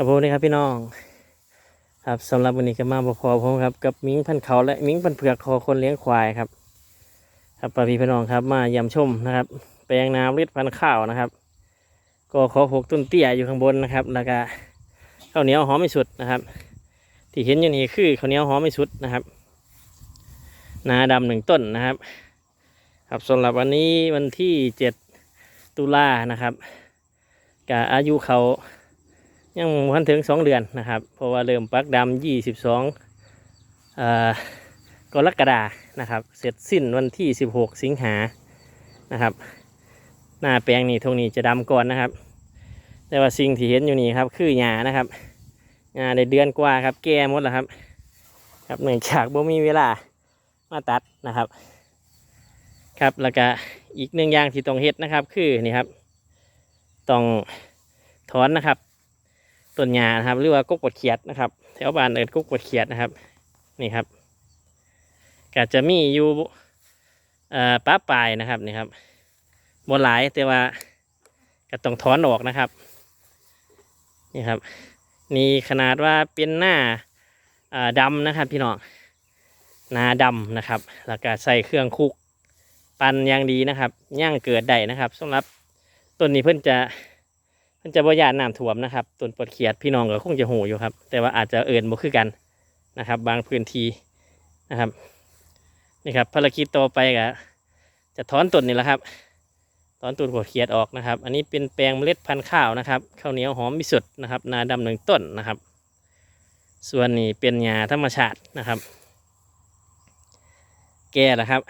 ครับผมนี่ครับพี่น้องครับสำหรับวันนี้ก็มาพอผมครับกับมิ้งพันเขาและมิ้งพันเผือกคอคนเลี้ยงควายครับ ครับปาพี่พี่น้องครับมายำชมนะครับ แปลงนาฤทธิ์พันข้าวนะครับ ก็ขอหกต้นเตี้ยอยู่ข้างบนนะครับ แล้วก็ข้าวเหนียวหอมไม่สุดนะครับ ที่เห็นอยู่นี่คือข้าวเหนียวหอมไม่สุดนะครับ นาดำหนึ่งต้นนะครับ ครับสำหรับวันนี้วันที่เจ็ดตุลานะครับกับอายุเขา ยังพันถึงสองเดือนนะครับ เพราะว่าเริ่มปักดำยี่สิบสองกรกฎานะครับ เสร็จสิ้นวันที่สิบหกสิงหานะครับ หน้าแปลงนี่ตรงนี้จะดำก่อนนะครับ แต่ว่าสิ่งที่เห็นอยู่นี่ครับ คือหญ้านะครับหญ้าได้เดือนกว่าครับ แก่หมดแล้วครับ ครับเนื่องจากบ่มีเวลามาตัดนะครับ ครับแล้วก็อีกหนึ่งอย่างที่ต้องเฮ็ดนะครับ คือนี่ครับ ต้องถอนนะครับ ต้นหญ้านะครับ หรือว่ากกปวดเขียดนะครับ แถวบ้านเอิญกกปวดเขียดนะครับ นี่ครับก็จะมีอยู่ป้าปลายนะครับนี่ครับบนหลายแต่ว่าก็ต้องถอนออกนะครับ นี่ครับ นี่ขนาดว่าเป็นหน้าอ่าดำนะครับ พี่น้องหน้าดำนะครับ แล้วก็ใส่เครื่องคุก ปั่นอย่างดีนะครับย่างเกิดได้นะครับสำหรับต้นนี้เพิ่อนจะ มันจะบ่ยานน้ำท่วมนะครับต้นปวดเขียดพี่น้องก็คงจะหูอยู่ครับ แต่ว่าอาจจะเอิญบ่คือกันนะครับ บางพื้นที่นะครับนี่ครับภารกิจต่อไปก็จะถอนต้นนี่แหละครับถอนต้นปวดเขียดออกนะครับ อันนี้เป็นแปลงเมล็ดพันธุ์ข้าวนะครับข้าวเหนียวหอมมิสุดนะครับนาดำหนึ่งต้นนะครับ ส่วนนี้เป็นหญ้าธรรมชาตินะครับ แก่แล้วครับ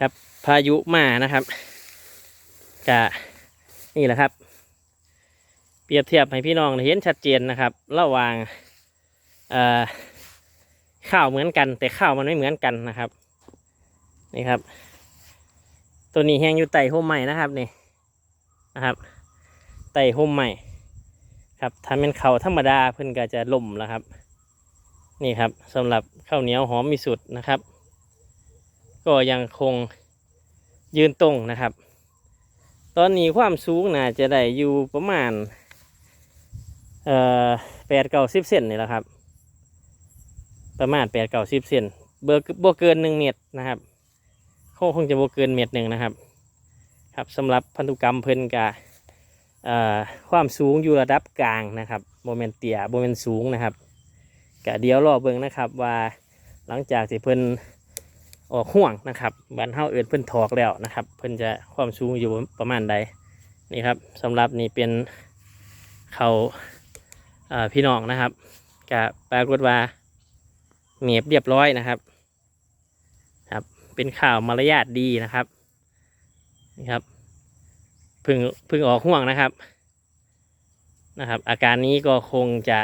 ครับพายุมานะครับกะนี่แหละครับ รียบเทียบให้พี่น้องเห็นชัดเจนนะครับ ระหว่างข้าวเหมือนกัน แต่ข้าวมันไม่เหมือนกันนะครับ นี่ครับ ตัวนี้แห้งอยู่ไต่ห่มใหม่นะครับนี่นะครับไต่ห่มใหม่ครับถ้าเป็นข้าวธรรมดาเพิ่อนก็จะล่มแล้วครับ นี่ครับสำหรับข้าวเหนียวหอมมีสุดนะครับ ก็ยังคงยืนตรงนะครับ ตอนนี้ความสูงน่าจะได้อยู่ประมาณ เอ่อแปดเก้าสิบเซนนี่แหละครับ ประมาณแปดเก้าสิบเซนเบอร์บวเกินหนึ่งเมตรนะครับคงคงจะบวเกินเมตรหนึ่งนะครับ ครับสำหรับพันธุกรรมเพิ่นกะความสูงอยู่ระดับกลางนะครับโมเมนเตียโมเมนสูงนะครับกะเดียวรอเบิ่งนะครับว่าหลังจากที่เพิ่นออกห่วงนะครับบันเฮาเอินเพิ่นถอกแล้วนะครับ เพิ่นจะความสูงอยู่ประมาณใดนี่ครับสำหรับนี่เป็นเขา พี่น้องนะครับก็ปรากฏว่าเมียบเรียบร้อยนะครับ ครับ เป็นข่าวมารยาทดีนะครับนี่ครับพึ่งพึ่งออกห่วงนะครับนะครับ อาการนี้ก็คงจะ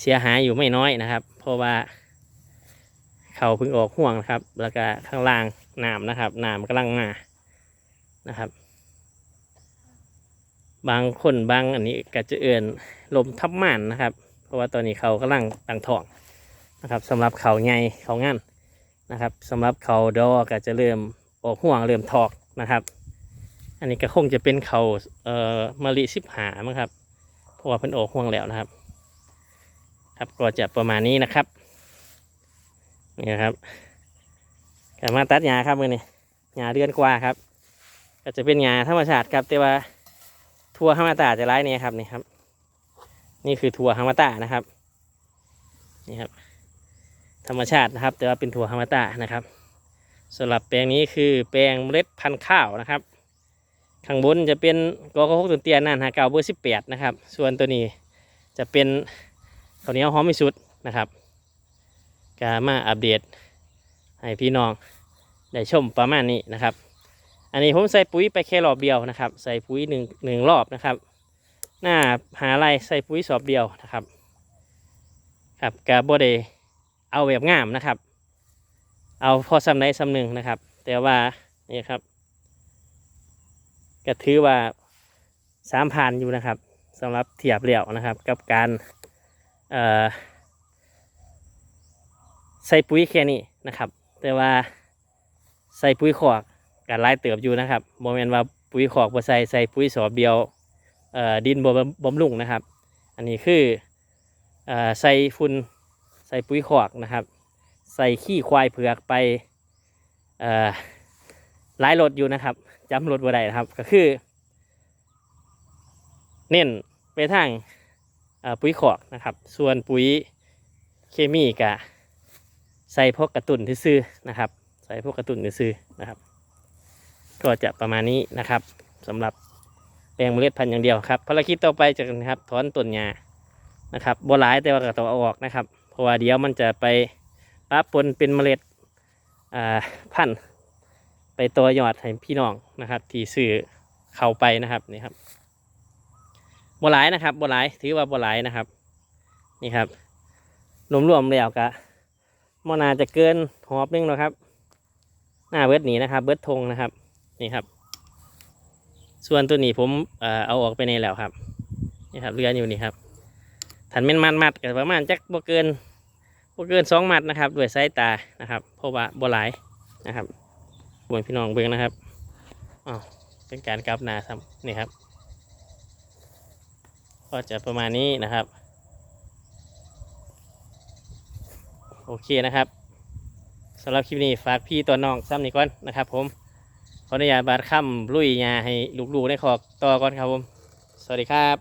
เสียหายอยู่ไม่น้อยนะครับ เพราะว่าเขาพึ่งออกห่วงนะครับ แล้วก็ข้างล่างน้ำนะครับน้ำกำลังมานะครับ บางคนบางอันนี้ก็จะเอื่นลมทับม่านนะครับ เพราะว่าตอนนี้เขากำลังตั้งท้องนะครับสำหรับเขาใหญ่เขางั่นนะครับสำหรับเขาดอก็จะเริ่มออกห่วงเริ่มถอกนะครับ อันนี้ก็คงจะเป็นเขาเอ่อมะลิสิบหามั้งครับเพราะว่าเพิ่นออกห่วงแล้วนะครับ ครับก็จะประมาณนี้นะครับนี่นครับกมาตัดหญ้าครับมือนี้หญ้าเดือนกว่าครับ ก็จะเป็นหญ้าธรรมชาติครับแต่ว่า ทัวฮามาตาจะไล่เนี่ยครับนี่ครับ นี่คือทัวฮามาตานะครับนี่ครับ ธรรมชาตินะครับ แต่ว่าเป็นทัวฮามาตานะครับสำหรับแปลงนี้คือแปลงเมล็ดพันธุ์ข้าวนะครับข้างบนจะเป็นกอกหกตัวเตียนนั่นฮะเก้าเบอร์สิบแปดนะครับ ส่วนตัวนี้จะเป็นข้าวเหนียวหอมมิสุดนะครับกามาอัปเดตให้พี่น้องได้ชมประมาณนี้นะครับ อันนี้ผมใส่ปุ๋ยไปแค่รอบเดียวนะครับ ใส่ปุ๋ยหนึ่งหนึ่งรอบนะครับ หน้าหาไรใส่ปุ๋ยสอบเดียวนะครับ ครับกาบไดเอาแบบงามนะครับ เอาพอสำไรสำหนึ่งนะครับ แต่ว่านี่ครับก็ถือว่าสามพันอยู่นะครับสำหรับเทียบเหลี่ยวนะครับ กับการเอ่อใส่ปุ๋ยแค่นี้นะครับ แต่ว่าใส่ปุ๋ยขอก การไล่เติบอยู่นะครับโมเมนว่าปุ๋ยขอกบ่ใส่ใส่ปุ๋ยสอบเดียวเอ่อดินบ่บำบำรุงนะครับ อันนี้คือเออใส่ฝุ่นใส่ปุ๋ยขอกนะครับ ใส่ขี้ควายเผือกไปเอ่อหลายรถอยู่นะครับจำรถบ่ได้นะครับก็คือ เน้นไปทางเอ่อปุ๋ยขอกนะครับ ส่วนปุ๋ยเคมีกะใส่พวกกระตุนที่ซื้อนะครับ ใส่พวกกระตุนที่ซื้อนะครับ ก็จะประมาณนี้นะครับสำหรับแปลงเมล็ดพันธุ์อย่างเดียวครับภารกิจต่อไปจะนะครับถอนต้นหญ้านะครับบัวหลายแต่ว่าก็ต้องเอาออกนะครับ เพราะว่าเดี๋ยวมันจะไปปะปนเป็นเมล็ดอ่าพันธุ์ไปตัวยอดให้พี่น้องนะครับที่ซื้อเข้าไปนะครับนี่ครับบัวหลายนะครับบัวหลายถือว่าบัวหลายนะครับนี่ครับรวมๆแล้วกะมอนาจะเกินหอบนึงแล้วครับ หน้าเบิดหนีนะครับ เบิดธงนะครับ นี่ครับ ส่วนตัวนี้ผมเอาออกไปในแล้วครับ นี่ครับเรืออยู่นี่ครับถันเป็นมัดมัดๆก็ประมาณจักบ่เกินบ่เกินสองมัดนะครับด้วยสายตานะครับเพราะว่าบ่หลายนะครับบวนพี่น้องเบิ่งนะครับอ๋อเป็นการกลับนาซ้ำนี่ครับ ก็จะประมาณนี้นะครับ โอเคนะครับสำหรับคลิปนี้ฝากพี่ตัวน้องซ้ำนี่ก่อนนะครับผม ขออนุญาตบาดค่ำลุยยาให้ลูกๆได้ขอต่อก่อนครับผม สวัสดีครับ